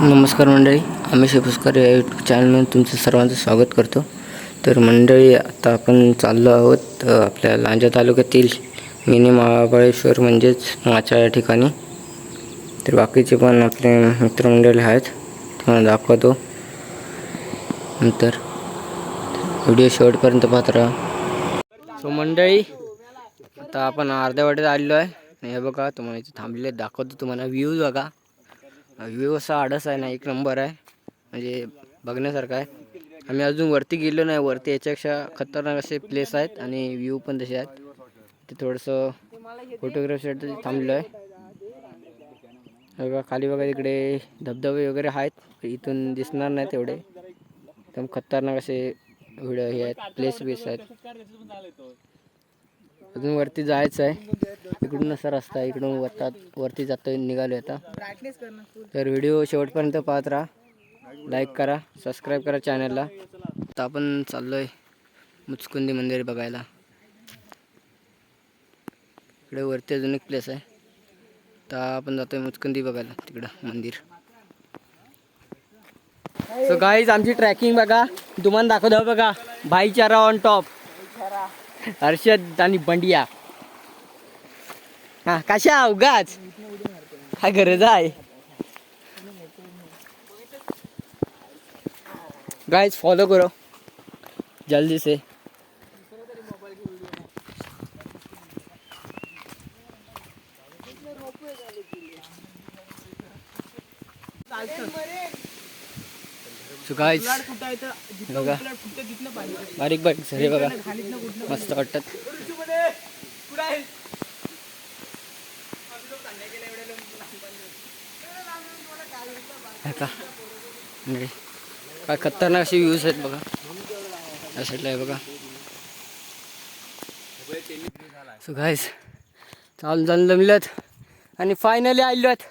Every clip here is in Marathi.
नमस्कार मंडळी आम्ही शेपुस्कर या यूट्यूब चॅनलमध्ये तुमचं सर्वांचं स्वागत करतो. तर मंडळी आता आपण चाललो आहोत आपल्या लांजा तालुक्यातील मिनी महाबळेश्वर म्हणजेच माचा या ठिकाणी. तर बाकीचे पण आपले मित्रमंडळी आहेत तुम्हाला दाखवतो. नंतर व्हिडिओ शेवटपर्यंत पाहत राहा. सो मंडळी आता आपण अर्ध्या वाटेत आलेलो आहे. हे बघा तुम्हाला इथे थांबलेले दाखवतो तुम्हाला व्ह्यूज बघा. व्ह्यू असा आडस आहे ना एक नंबर आहे. म्हणजे बघण्यासारखा आहे. आम्ही अजून वरती गेलो नाही वरती याच्यापेक्षा खतरनाक असे प्लेस आहेत आणि व्ह्यू पण तसे आहेत. ते थोडंसं फोटोग्राफीसाठी थांबलो आहे. बघा खाली बघा इकडे धबधबे वगैरे आहेत. इथून दिसणार नाही तेवढे एकदम खतरनाक असे व्हिडिओ हे आहेत प्लेस बेस आहेत. अजून वरती जायचं आहे. इकडून असा रस्ता आहे इकडून वरतात वरती जातोय निघालो आता. तर व्हिडिओ शेवटपर्यंत पाहत राहा. लाईक करा सबस्क्राईब करा चॅनलला आता आपण चाललोय मुचकुंदी मंदिर बघायला. इकडे वरती अजून एक प्लेस आहे. आता आपण जातोय मुचकुंदी बघायला तिकडं मंदिर. सो गाईज आमची ट्रॅकिंग बघा. तुम्हाला दाखवतो बघा. भाईचारा ऑन टॉप हर्षद आणि बंडिया. हा कशा उगाच? काय गरज आहे? गाईज फॉलो करो. जल्दी से. बघा. बारीक बारीक सरे बघा. मस्त वाटतात. म्हणजे काय खतरनाक असे व्ह्यूज आहेत बघा. या साईडला आहे बघा. सो गायस चालून चालून जमलेत आणि फायनली आलो आहेत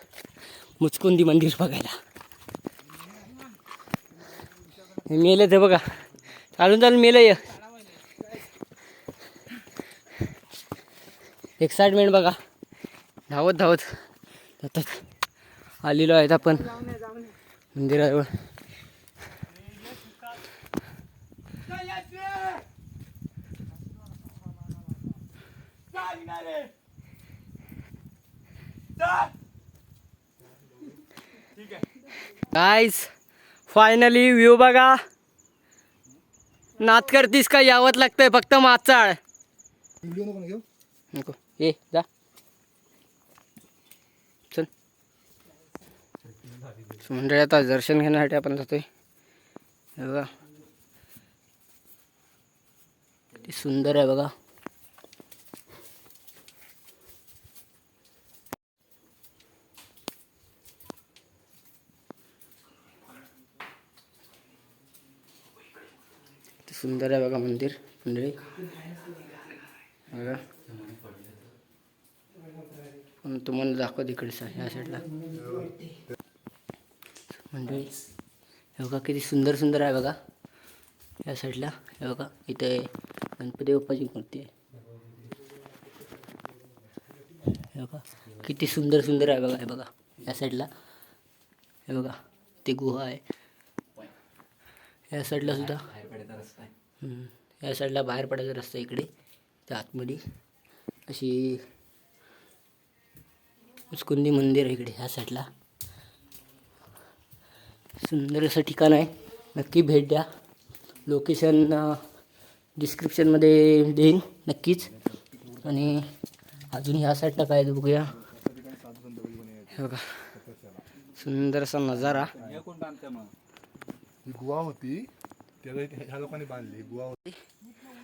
मुचकुंदी मंदिर बघायला हे मेलं ते बघा. चालून चालून मेलं ये एक्साइटमेंट बघा. धावत धावत. जातात. आलेलो आहेत आपण. मंदिराजवळ. गाईस फायनली व्ह्यू बघा. नात करतीस का यावत लागतंय फक्त माचाळ नको. ये जा. चल. मंडळी आता दर्शन घेण्यासाठी आपण जातोय. हे बघा. किती सुंदर आहे बघा. सुंदर आहे बघा मंदिर मंडळी. बघा. पण तुम्हाला दाखव इकडचं ह्या साईडला मंडळी हे बघा किती सुंदर सुंदर आहे बघा. या साईडला हे बघा इथे गणपती बाप्पाची मूर्ती आहे. हे बघा किती सुंदर सुंदर आहे बघा हे बघा. या साईडला हे बघा ते गुहा आहे. या साईडला सुद्धा हम्म. या साईडला बाहेर पडायचा रस्ता इकडे त्या आतमध्ये. अशी उचकुंदी मंदिर आहे इकडे ह्या साईडला. सुंदर असं ठिकाण आहे. नक्की भेट द्या. लोकेशन डिस्क्रिप्शनमध्ये देईन नक्कीच. आणि अजून ह्या साईडला काय आहे ते बघूया. हे बघा. सुंदर असा नजारा. गुहा होती. ह्या लोकांनी बांधली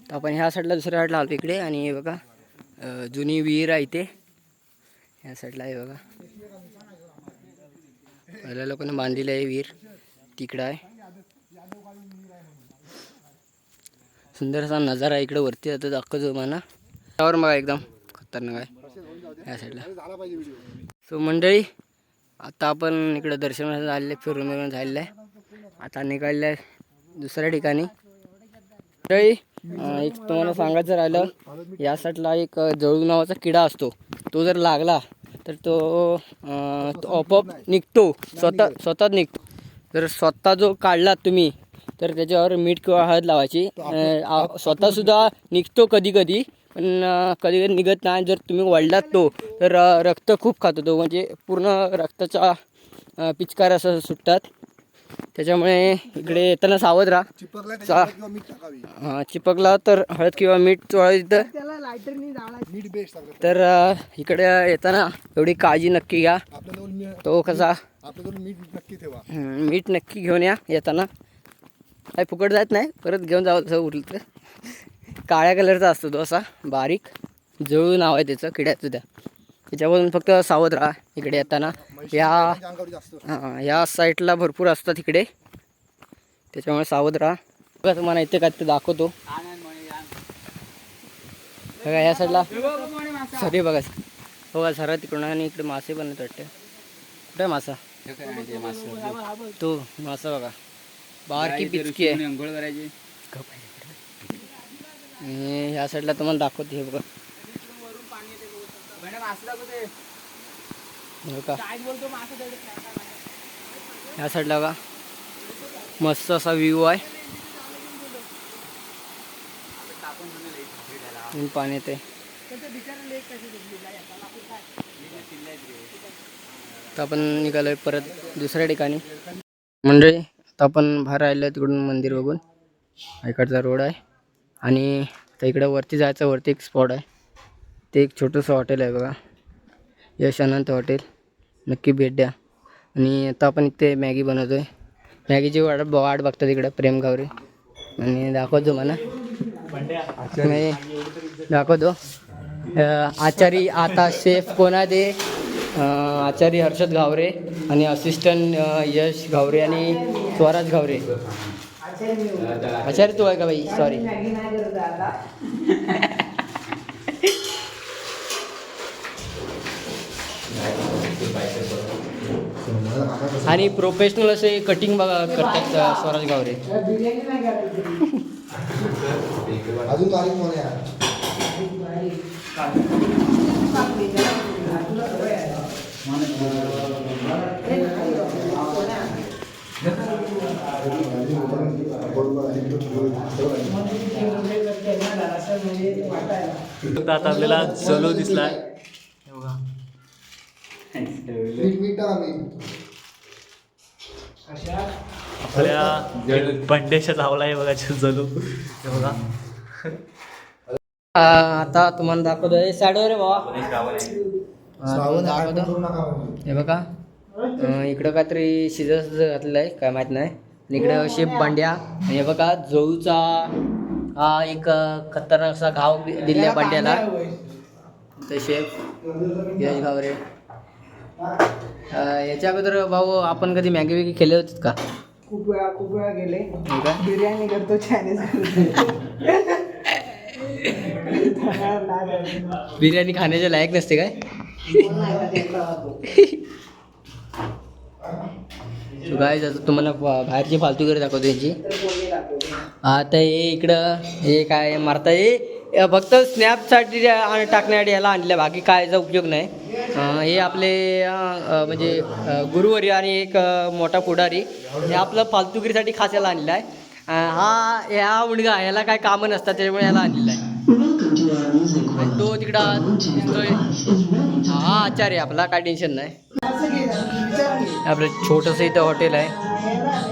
तर आपण ह्या साईडला दुसऱ्या साईडला आलो इकडे आणि हे बघा जुनी विहीर आहे इथे. ह्या साईडला आहे बघा. पहिल्या लोकांनी बांधलेली आहे विहीर. तिकडं आहे. सुंदर असा नजारा इकडे वरती जातो दाखवतो जोमाना त्यावर बघा एकदम खतरनाक आहे. या साईडला सो मंडळी आता आपण इकडं दर्शनासाठी झालेलं फिरून फिरून झालेलं आहे. आता निघालेलं आहे. दुसऱ्या ठिकाणी. मंडळी एक तुम्हाला सांगायचं राहिलं या साईडला एक जळू नावाचा किडा असतो. तो जर लागला तर तो आपोआप निघतो. स्वतः स्वतःच निघतो. जर स्वतः जो काढला तुम्ही तर त्याच्यावर मीठ किंवा हळद लावायची. स्वतःसुद्धा निघतो कधी कधी पण कधी कधी निघत नाही. जर तुम्ही वळलात तो तर रक्त खूप खातो तो. म्हणजे पूर्ण रक्ताचा पिचकार असं सुटतात. त्याच्यामुळे इकडे येताना सावध राहा. चिपकला तर हळद किंवा मीठ चोळायचं तर तर इकडे येताना एवढी काळजी नक्की घ्या. तो कसा मीठ नक्की घेऊन या येताना. काय फुकट जात नाही परत घेऊन जावं तसं उरलं तर. काळ्या कलरचा असतो तो असा बारीक. जळू नाव आहे त्याचं किड्याचं त्या. त्याच्यावरून फक्त सावध राहा इकडे येताना. या या साईडला भरपूर असतात इकडे. त्याच्यामुळे सावध राहा. बघा तुम्हाला इथे काय ते दाखवतो. बघा या साईडला सरी बघा. बघा सरा तिकडून आणि इकडे मासे पण आहेत वाटते. कुठे मासा? तो मासा बघा. बारकी पिचकी आहे. ह्या साईडला तुम्हाला दाखवते हे बघा. हे ह्या साईडला बघा. मस्त असा व्ह्यू आहे. पाणी येते आपण निघालोय परत दुसऱ्या ठिकाणी. मंडळी आता आपण बाहेर राहिलो तिकडून मंदिर बघून. इकडचा रोड आहे. आणि आता इकडं वरती जायचं वरती एक स्पॉट आहे. ते एक छोटंसं हॉटेल आहे बघा. यश अनंत हॉटेल. नक्की भेट द्या. आणि आता आपण इथे मॅगी बनवतो आहे मॅगीची वाट वाट बघतो तिकडं प्रेम गावरे. आणि दाखवतो मला नाही दाखवतो. आचारी आता शेफ कोण आहे ते? आचारी हर्षद घावरे आणि असिस्टंट यश घावरे आणि स्वराज घावरे आचार्य तू आहे का बाई? सॉरी आणि प्रोफेशनल असे कटिंग बघा करतात स्वराज गावरे. आता आपल्याला चलो दिसलाय. टाका मीठ आपल्या बंडेशा धावला आहे बघा जलू हे बघा. आता तुम्हाला दाखवतो हे साडो रे बाबा दाखवतो. हे बघा. इकडं काहीतरी शिजत घातलेलं आहे काय माहीत नाही. इकडं शेप बांड्या. हे बघा जळूचा हा एक खतरनाक असा घाव दिल्या बांड्याला. ते शेफ यश घावरे याच्या अगोदर भाऊ आपण कधी मॅगी वॅगी केले होते का? खूप वेळा खूप वेळा गेले हो? बिर्याणी करतो चायनीज बिर्याणी खाण्याच्या लायक नसते काय? काय आता तुम्हाला बाहेरची फालतू वगैरे दाखवतो यांची. आता हे इकडं हे काय मारता हे अ, फक्त स्नॅपसाठी आणि टाकण्यासाठी याला आणलं बाकी काय याचा उपयोग नाही. हे आपले म्हणजे गुरुवारी आणि एक मोठा पुढारी हे आपलं फालतुगिरीसाठी खास याला आणलेलं आहे हा ह्या मुलगा याला काय कामं नसतात त्याच्यामुळे याला आणलेलं आहे. तो तिकडं हा आचार्य आपला काय टेन्शन नाही. आपलं छोटंसं इथं हॉटेल आहे.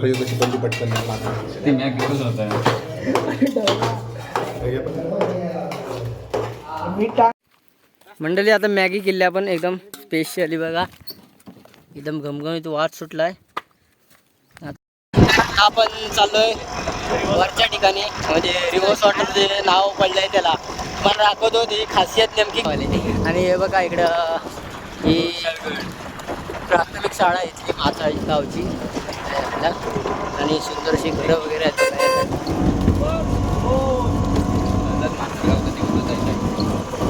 खळी कशी पडली पटकन लागली. मी टाक मंडळी आता मॅगी केली आपण एकदम स्पेशली बघा. एकदम घमघमीत वाट सुटलाय. आता आपण चाललोय वरच्या ठिकाणी. म्हणजे रिव्हर्स वॉटर जे नाव पडलंय त्याला. पण दाखवतो ती खासियत नेमकी. आणि हे बघा इकडं ही प्राथमिक शाळा आहे इथली माचाळी गावची. आहे आणि सुंदरशी घरं वगैरे आहेत.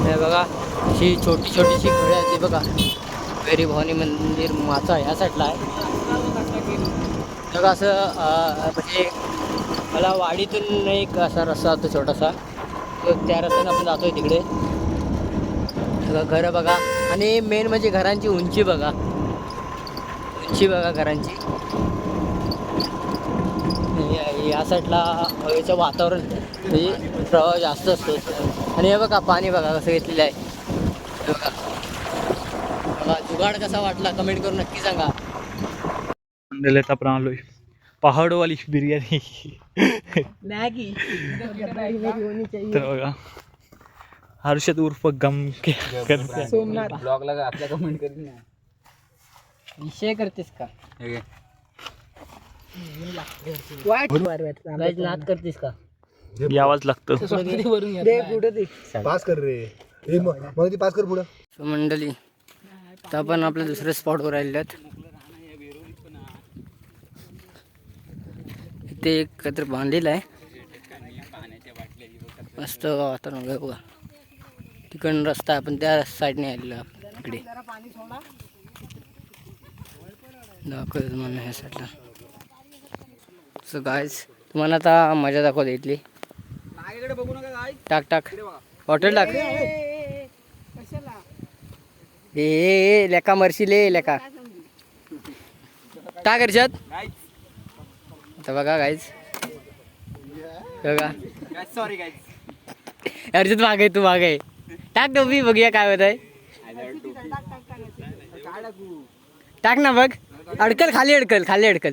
हे बघा ही छोटी छोटीशी घरं आहेत. ती बघा वेरी भवानी मंदिर माचा ह्या साईडला आहे. बघा असं म्हणजे मला वाडीतून एक असा रस्ता होतो छोटासा. तो त्या रस्त्याने आपण जातोय तिकडे. घरं बघा. आणि मेन म्हणजे घरांची उंची बघा. उंची बघा घरांची. या- या साईडला हवेचं वातावरण म्हणजे प्रवाह जास्त असतो. आणि हे बघा पाणी बघा कसं घेतलेलं आहे. हे बघा. बघा जुगाड कसा वाटला? कमेंट करून नक्की सांगा. आपण आलोय. पहाडवाली बिर्याणी. मॅगी. तर बघा. हर्षद उर्फ गम करते सोमनाथ विषय करतेस का? वाट नाद करतेस का? यावाच लागतं. पास कर रे. ए, म- मला ती पास कर पुढं. सो मंडळी आता आपण आपल्या दुसऱ्या स्पॉटवर राहिल्यात इथे एक काहीतरी बांधलेलं आहे. मस्त वातावरण वगैरे बघा. तिकडून रस्ता आहे आपण त्या साईडने आलेलो आहे इकडे. दाखवतो तुम्हाला ह्या साईडला सो गायज तुम्हाला आता मजा दाखवते इथली. टाक टाक. हॉटेल टाक. ए, लेका मरशी ले लेका. टाक हर्षद. आता बघा गाईज बघा. सॉरी हर्षद माग आहे तू माग. आहे टाक डोबी बघूया काय होत आहे टाक ना बघ. अडकल खाली अडकल खाली अडकल.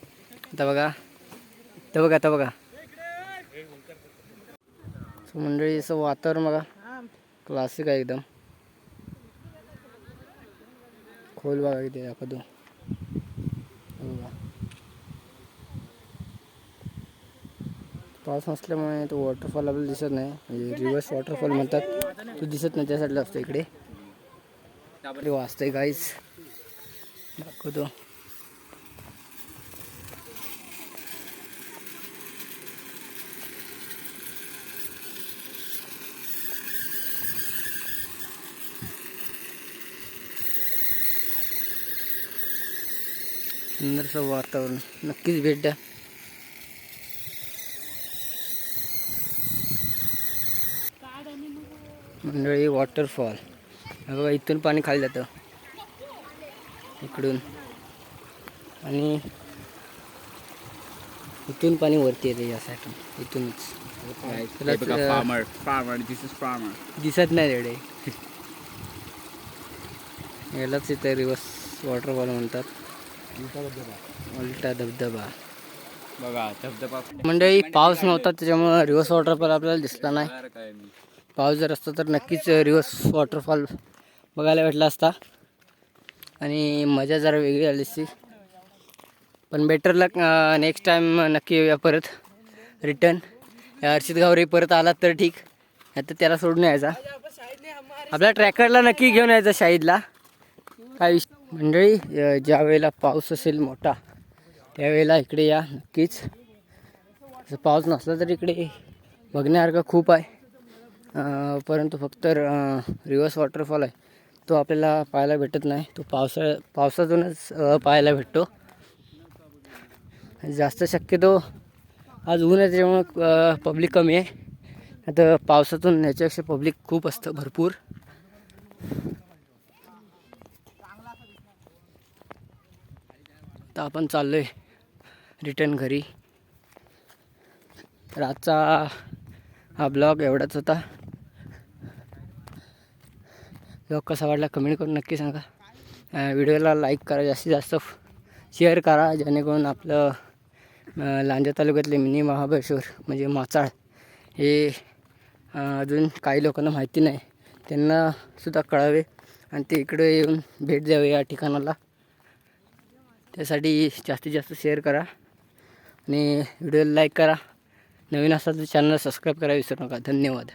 आता बघा. तर बघा आता बघा. So मंडळी असं वातावरण बघा. क्लासिक आहे एकदम. खोल बघा किती दाखवतो. बघा. पाऊस नसल्यामुळे तो वॉटरफॉल आपल्याला दिसत नाही. म्हणजे रिव्हर्स वॉटरफॉल म्हणतात. तो दिसत नाही त्या साईडला असतो इकडे वाचतंय गाईज दाखवतो. सुंदरसं वातावरण. नक्कीच भेट द्या. मंडळी वॉटरफॉल बघा इथून पाणी खाली जातं. इकडून. आणि इथून पाणी वरती येते या साईडून इथूनच दिसत नाही तेवढे यालाच इथे रिवर्स वॉटरफॉल म्हणतात. उलटा धबधबा. बघा धबधबा. मंडळी पाऊस नव्हता त्याच्यामुळं रिव्हर्स वॉटरफॉल आपल्याला दिसला नाही. पाऊस जर असता तर नक्कीच रिव्हर्स वॉटरफॉल बघायला भेटला असता. आणि मजा जरा वेगळी आली असती. पण बेटर लक नेक्स्ट टाईम नक्की येऊया परत. रिटर्न हर्षित गावरे परत आलात तर ठीक. नाही तर त्याला सोडून यायचा. आपल्या ट्रॅकरला नक्की घेऊन यायचा शाहीदला. काय विष मंडळी ज्या वेळेला पाऊस असेल मोठा त्यावेळेला इकडे या नक्कीच. पाऊस नसला तर इकडे बघण्यासारखं खूप आहे. परंतु फक्त रिव्हर्स वॉटरफॉल आहे. तो आपल्याला पाहायला भेटत नाही. तो पावसाळ्या पावसातूनच पाहायला भेटतो. जास्त शक्यतो आज ऊन आहे त्यामुळं पब्लिक कमी आहे. आता पावसातून याच्यापेक्षा पब्लिक खूप असतं भरपूर. तर आपण चाललो आहे रिटर्न घरी. तर आजचा हा ब्लॉग एवढाच होता. ब्लॉग कसा वाटला कमेंट करून नक्की सांगा. व्हिडिओला लाईक करा जास्तीत जास्त शेअर करा जेणेकरून आपलं लांजा तालुक्यातले मिनी महाबळेश्वर म्हणजे माचाळ हे अजून काही लोकांना माहिती नाही. त्यांना सुद्धा कळावे आणि ते इकडे येऊन भेट द्यावे या ठिकाणाला. त्यासाठी जास्तीत जास्त शेअर करा आणि व्हिडिओला लाईक करा. नवीन असाल तर चॅनलला सबस्क्राईब करा विसरू नका. धन्यवाद.